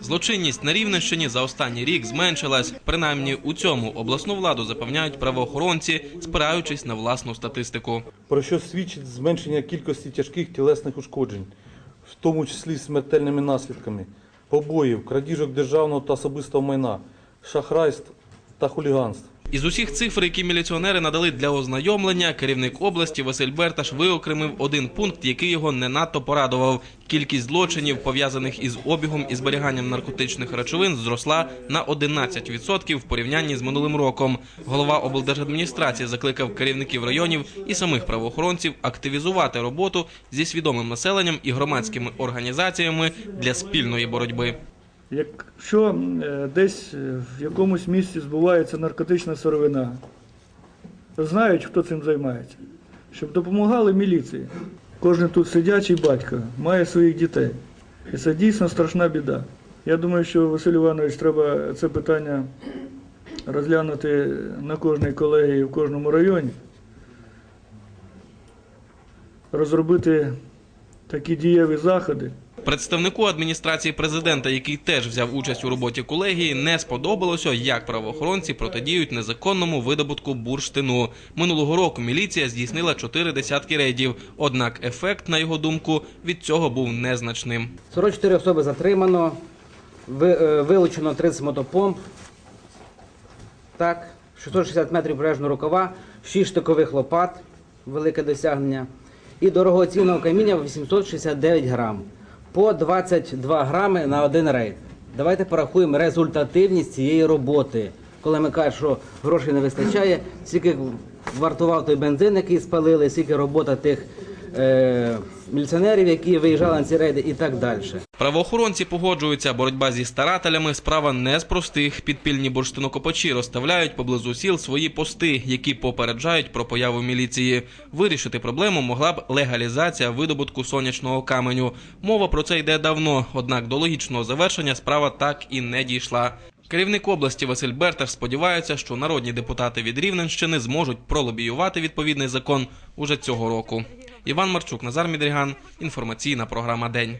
Злочинність на Рівненщині за останній рік зменшилась. Принаймні у цьому обласну владу запевняють правоохоронці, спираючись на власну статистику. про що свідчить зменшення кількості тяжких тілесних ушкоджень, в тому числі смертельними наслідками, побоїв, крадіжок державного та особистого майна, шахрайств та хуліганств. Із усіх цифр, які міліціонери надали для ознайомлення, керівник області Василь Берташ виокремив один пункт, який його не надто порадував. Кількість злочинів, пов'язаних із обігом і зберіганням наркотичних речовин, зросла на 11% в порівнянні з минулим роком. Голова облдержадміністрації закликав керівників районів і самих правоохоронців активізувати роботу зі свідомим населенням і громадськими організаціями для спільної боротьби. Якщо е, десь е, в якомусь місці збувається наркотична сировина, знають, хто цим займається, щоб допомагали міліції. Кожен тут сидячий батько має своїх дітей. І це дійсно страшна біда. Я думаю, що Василь Іванович треба це питання розглянути на кожній колегії в кожному районі, розробити такі дієві заходи. Представнику адміністрації президента, який теж взяв участь у роботі колегії, не сподобалося, як правоохоронці протидіють незаконному видобутку бурштину. Минулого року міліція здійснила чотири десятки рейдів. Однак ефект, на його думку, від цього був незначним. 44 особи затримано, е, вилучено 30 мотопомп, так, 660 метрів прибережного рукава, 6 штикових лопат, велике досягнення, і дорогоцінного каміння 869 грам, по 22 грами на один рейд. Давайте порахуємо результативність цієї роботи. Коли ми кажемо, що грошей не вистачає, скільки вартував той бензин, який спалили, скільки робота тих міліціонерів, які виїжджали на ці рейди і так далі. Правоохоронці погоджуються, боротьба зі старателями справа не з простих. Підпільні бурштинокопачі розставляють поблизу сіл свої пости, які попереджають про появу міліції. Вирішити проблему могла б легалізація видобутку сонячного каменю. Мова про це йде давно, однак до логічного завершення справа так і не дійшла. Керівник області Василь Берташ сподівається, що народні депутати від Рівненщини зможуть пролобіювати відповідний закон уже цього року. Іван Марчук, Назар Мідріган. Інформаційна програма День.